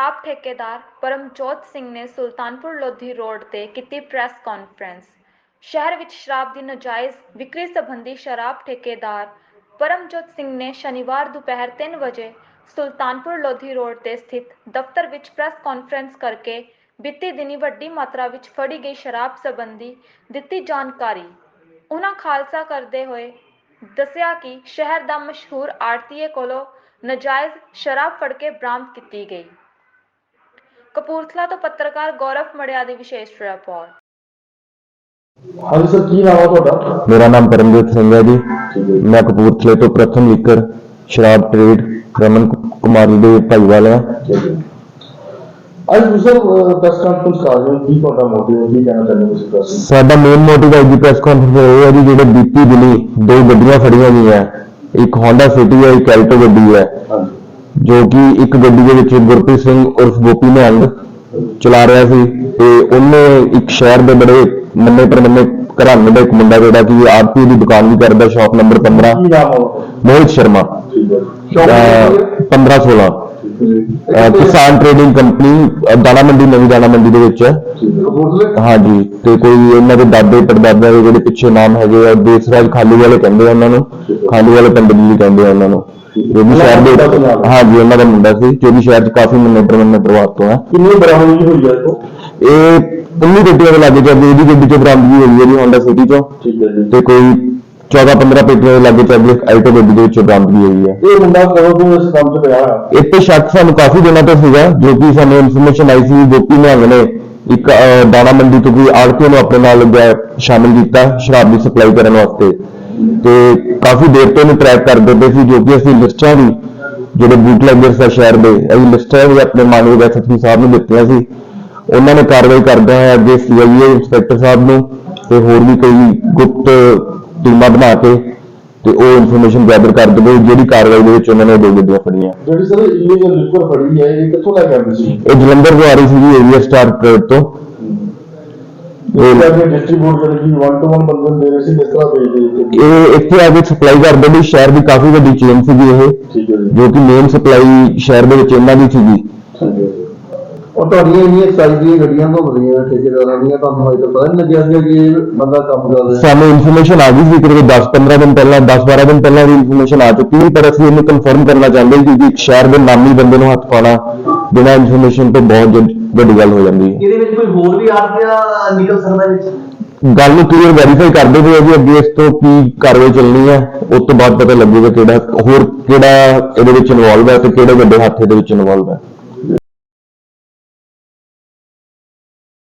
ਸ਼ਰਾਬ ਠੇਕੇਦਾਰ ਪਰਮਜੋਤ ਸਿੰਘ ਨੇ ਸੁਲਤਾਨਪੁਰ ਲੋਧੀ ਰੋਡ ਤੇ ਕੀਤੀ ਪ੍ਰੈਸ ਕਾਨਫਰੰਸ। ਸ਼ਹਿਰ ਵਿੱਚ ਸ਼ਰਾਬ ਦੀ ਨਾਜਾਇਜ਼ ਵਿਕਰੀ ਸੰਬੰਧੀ ਸ਼ਰਾਬ ਠੇਕੇਦਾਰ ਪਰਮਜੋਤ ਸਿੰਘ ਨੇ ਸ਼ਨੀਵਾਰ ਦੁਪਹਿਰ 3 ਵਜੇ ਸੁਲਤਾਨਪੁਰ ਲੋਧੀ ਰੋਡ ਤੇ ਸਥਿਤ ਦਫ਼ਤਰ ਵਿੱਚ ਪ੍ਰੈਸ ਕਾਨਫਰੰਸ ਕਰਕੇ ਬੀਤੀ ਦਿਨੀ ਵੱਡੀ ਮਾਤਰਾ ਵਿੱਚ ਫੜੀ ਗਈ ਸ਼ਰਾਬ ਸੰਬੰਧੀ ਦਿੱਤੀ ਜਾਣਕਾਰੀ। ਉਹਨਾਂ ਖਾਲਸਾ ਕਰਦੇ ਹੋਏ ਦੱਸਿਆ ਕਿ ਸ਼ਹਿਰ ਦਾ ਮਸ਼ਹੂਰ ਆੜਤੀਏ ਕੋਲੋਂ ਨਜਾਇਜ਼ ਸ਼ਰਾਬ ਫੜ ਕੇ ਬਰਾਮਦ ਕੀਤੀ ਗਈ। ਕਪੂਰਥਲਾ ਤੋਂ ਪੱਤਰਕਾਰ ਗੌਰਵ ਮੜਿਆ ਦੀ ਵਿਸ਼ੇਸ਼ ਰਿਪੋਰਟ। ਹਾਂਜੀ ਸਰ ਕੀ ਨਾਮ ਹੈ ਤੁਹਾਡਾ? ਮੇਰਾ ਨਾਮ ਪਰਮਜੀਤ ਸਿੰਘ ਹੈ ਜੀ। ਮੈਂ ਕਪੂਰਥਲੇ ਤੋਂ ਪ੍ਰਥਮ ਲੀਕਰ ਸ਼ਰਾਬ ਟ੍ਰੇਡ ਰਮਨ ਕੁਮਾਰੀ ਦੇ ਭਾਈਵਾਲ ਹਾਂ। ਅੱਜ ਤੁਸੀਂ ਪ੍ਰੈਸ ਕਾਨਫਰੰਸ ਕਰ ਰਹੇ ਹੋ। ਕੀ ਤੁਹਾਡਾ ਮੋਟਿਵ ਹੈ? ਕੀ ਕਹਿਣਾ ਚਾਹੁੰਦੇ ਹੋ ਤੁਸੀਂ ਸਾਡਾ ਮੇਨ ਮੋਟਿਵ ਹੈ ਜੀ ਪ੍ਰੈਸ ਕਾਨਫਰੰਸ ਇਹ ਹੈ ਜੀ ਜਿਹੜੇ ਬੀਤੀ ਦਿਨੀ ਦੋ ਗੱਡੀਆਂ ਫੜੀਆਂ ਗਈਆਂ। ਇੱਕ Honda City ਹੈ ਇੱਕ ਐਲਟੋ ਗੱਡੀ ਹੈ। ਹਾਂਜੀ। ਜੋ ਕਿ ਇੱਕ ਗੱਡੀ ਦੇ ਵਿੱਚ ਗੁਰਪ੍ਰੀਤ ਸਿੰਘ ਉਰਫ ਗੋਪੀ ਨਿਹੰਗ ਚਲਾ ਰਿਹਾ ਸੀ ਤੇ ਉਹਨੇ ਇੱਕ ਸ਼ਹਿਰ ਦੇ ਬੜੇ ਮੰਨੇ ਪਰਮੰਨੇ ਘਰਾਣੇ ਦਾ ਇੱਕ ਮੁੰਡਾ ਜਿਹੜਾ ਕਿ ਆਰਤੀ ਦੀ ਦੁਕਾਨ ਵੀ ਕਰਦਾ ਸ਼ਾਪ ਨੰਬਰ 15 ਕੀ ਨਾਮ ਹੈ ਉਹਦਾ? ਮੋਹਿਤ ਸ਼ਰਮਾ। ਠੀਕ ਹੈ ਅਹ 15 16 ਅਹ ਕਿਸਾਨ ਟ੍ਰੇਡਿੰਗ ਕੰਪਨੀ ਦਾਣਾ ਮੰਡੀ ਨਵੀਂ ਦਾਣਾ ਮੰਡੀ ਦੇ ਵਿੱਚ। ਹੈ ਹਾਂਜੀ ਤੇ ਕੋਈ ਇਹਨਾਂ ਦੇ ਦਾਦੇ ਪੜਦਾਦੇ ਦੇ ਜਿਹੜੇ ਪਿੱਛੇ ਨਾਮ ਹੈਗੇ ਆ ਦੇਸਰਾਜ ਖਾਲੀ ਵਾਲੇ ਕਹਿੰਦੇ ਆ ਉਹਨਾਂ ਨੂੰ। ਖਾਲੀ ਵਾਲੇ ਪੰਡਿਤ ਜੀ ਕਹਿੰਦੇ ਆ ਉਹਨਾਂ ਨੂੰ। ਜੋ ਵੀ ਸ਼ਹਿਰ ਦੇ ਹਾਂਜੀ ਉਹਨਾਂ ਦਾ ਮੁੰਡਾ ਸੀ ਜੋ ਵੀ ਸ਼ਹਿਰ 'ਚ ਕਾਫੀ ਮੰਨੇ ਪਰਮੰਨੇ ਪਰਿਵਾਰ ਤੋਂ ਹੈ। ਕਿੰਨੀ ਬਰਾਮਦਗੀ ਹੋਈ ਹੈ ਤੋਂ ਇਹ 19 ਗੱਡੀਆਂ ਦੇ ਲਾਗੇ ਚੱਲਦੀ ਇਹਦੀ ਗੱਡੀ 'ਚ ਬਰਾਮਦਗੀ ਹੋਈ ਹੈ ਜੀ ਹੋਂਡਾ ਸਿਟੀ 'ਚੋਂ। ਠੀਕ ਹੈ ਜੀ। ਤੇ ਕੋਈ 14 15 ਪੇਟੀਆਂ ਦੇ ਲਾਗੇ ਚੱਲਦੀ ਇੱਕ ਆਈਟੋ ਗੱਡੀ ਦੇ ਵਿੱਚ ਬਰਾਮਦਗੀ ਹੋਈ ਹੈ। ਇਹ ਮੁੰਡਾ ਕਦੋਂ ਤੋਂ ਇਸ ਕੰਮ 'ਚ ਪਿਆ ਹੈ ਇਹ ਤੇ ਸ਼ੱਕ ਸਾਨੂੰ ਕਾਫੀ ਦਿਨਾਂ ਤੋਂ ਸੀਗਾ ਜੋ ਕਿ ਸਾਨੂੰ ਇਨਫੋਰਮੇਸ਼ਨ ਆਈ ਸੀ ਗੋਪੀ ਨਿਹੰਗ ਨੇ ਇੱਕ ਦਾਣਾ ਮੰਡੀ ਤੋਂ ਕੋਈ ਆੜਤੀ ਨੂੰ ਆਪਣੇ ਨਾਲ ਸ਼ਾਮਿਲ ਕੀਤਾ ਸ਼ਰਾਬ ਦੀ ਸਪਲਾਈ ਕਰਨ ਵਾਸਤੇ। ਤੇ ਕਾਫੀ ਦੇਰ ਤੋਂ ਇਹਨੂੰ ਟਰੈਕ ਕਰਦੇ ਪਏ ਸੀ ਜੋ ਕਿ ਅਸੀਂ ਲਿਸਟਾਂ ਵੀ ਜਿਹੜੇ ਬੂਟਲੈਗਰਸ ਆ ਸ਼ਹਿਰ ਦੇ ਅਸੀਂ ਲਿਸਟਾਂ ਵੀ ਆਪਣੇ ਮਾਨਯੋਗ ਐਸਪੀ ਸਾਹਿਬ ਨੂੰ ਦਿੱਤੀਆਂ ਸੀ। ਉਹਨਾਂ ਨੇ ਕਾਰਵਾਈ ਕਰਦਿਆਂ ਹੋਇਆ ਅੱਗੇ ਸੀਆਈਏ ਇੰਸਪੈਕਟਰ ਸਾਹਿਬ ਨੂੰ ਤੇ ਹੋਰ ਵੀ ਕਈ ਗੁਪਤ ਟੀਮਾਂ ਬਣਾ ਕੇ ਤੇ ਉਹ ਇਨਫੋਰਮੇਸ਼ਨ ਗੈਦਰ ਕਰਦੇ ਪਏ ਜਿਹੜੀ ਕਾਰਵਾਈ ਦੇ ਵਿੱਚ ਉਹਨਾਂ ਨੇ ਦੋ ਗੱਡੀਆਂ ਫੜੀਆਂ। ਜਿਹੜੀ ਸਰ ਇਲੀਗਲ ਲਿਕਵਰ ਫੜੀ ਹੈ ਇਹ ਕਿੱਥੋਂ ਲੈ ਕੇ ਆਉਂਦੀ ਸੀ? ਇਹ ਜਲੰਧਰ ਤੋਂ ਆ ਰਹੀ ਸੀਗੀ ਏਰੀਆ ਸਟਾਰ ਟ੍ਰੇਡ ਤੋਂ। ਇਹ ਕਰਕੇ ਡਿਸਟ੍ਰੀਬਿਊਟ ਜਿਹੜੀ ਕਿ 1 ਟੂ 1 ਬੰਦੇ ਨੂੰ ਦੇ ਰਹੇ ਸੀ ਕਿਸ ਤਰ੍ਹਾਂ ਵੇਚਦੇ ਸੀ ਇਹ ਇੱਥੇ ਆ ਕੇ ਸਪਲਾਈ ਕਰਦੇ ਨੇ ਸ਼ਹਿਰ ਦੀ ਕਾਫੀ ਵੱਡੀ ਚੇਨ ਸੀਗੀ ਇਹ ਠੀਕ ਹੈ ਜੀ। ਜੋ ਕਿ ਮੇਨ ਸਪਲਾਈ ਸ਼ਹਿਰ ਦੇ ਵਿੱਚ ਇਹਨਾਂ ਦੀ ਸੀਗੀ। ਠੀਕ ਹੈ ਜੀ। ਉਹ ਤੁਹਾਡੀਆਂ ਇੰਨੀਆਂ ਸਾਈਜ਼ ਦੀਆਂ ਗੱਡੀਆਂ ਘੁੰਮ ਰਹੀਆਂ ਠੇਕੇਦਾਰਾਂ ਦੀਆਂ ਤੁਹਾਨੂੰ ਅਜੇ ਤੱਕ ਪਤਾ ਨਹੀਂ ਲੱਗਿਆ ਸੀ ਕਿ ਇਹ ਬੰਦਾ ਕੰਮ ਕਰ ਰਿਹਾ। ਸਾਨੂੰ ਇਨਫੋਰਮੇਸ਼ਨ ਆ ਗਈ ਸੀ ਕਿ 10-15 ਦਿਨ ਪਹਿਲਾਂ 10-12 ਦਿਨ ਪਹਿਲਾਂ ਦੀ ਇਨਫੋਰਮੇਸ਼ਨ ਆ ਚੁੱਕੀ ਸੀ ਪਰ ਅਸੀਂ ਇਹਨੂੰ ਕਨਫਰਮ ਕਰਨਾ ਚਾਹੁੰਦੇ ਸੀ ਕਿ ਇੱਕ ਸ਼ਹਿਰ ਦੇ ਨਾਮੀ ਬੰਦੇ ਨੂੰ ਹੱਥ ਪਾਣਾ ਬਿਨਾਂ ਇਨਫੋਰਮੇਸ਼ਨ ਤੋਂ ਬਹੁਤ ਵੱਡੀ ਗੱਲ ਹੋ ਜਾਂਦੀ ਹੈ। ਇਹਦੇ ਵਿੱਚ ਕੋਈ ਹੋਰ ਵੀ ਆੜਤੀਆ ਨਿਕਲ ਸਕਦਾ ਵਿੱਚ? ਗੱਲ ਨੂੰ ਕਲੀਅਰ ਵੈਰੀਫਾਈ ਕਰਦੇ ਹੋਏ ਜੀ ਅੱਗੇ ਇਸ ਤੋਂ ਕੀ ਕਾਰਵਾਈ ਚੱਲਣੀ ਹੈ ਉਸ ਤੋਂ ਬਾਅਦ ਪਤਾ ਲੱਗੂਗਾ ਕਿਹੜਾ ਹੋਰ ਕਿਹੜਾ ਇਹਦੇ ਵਿੱਚ ਇਨਵੋਲਵ ਹੈ ਤੇ ਕਿਹੜੇ ਵੱਡੇ ਹੱਥ ਇਹਦੇ ਵਿੱਚ ਇਨਵੋਲਵ ਹੈ।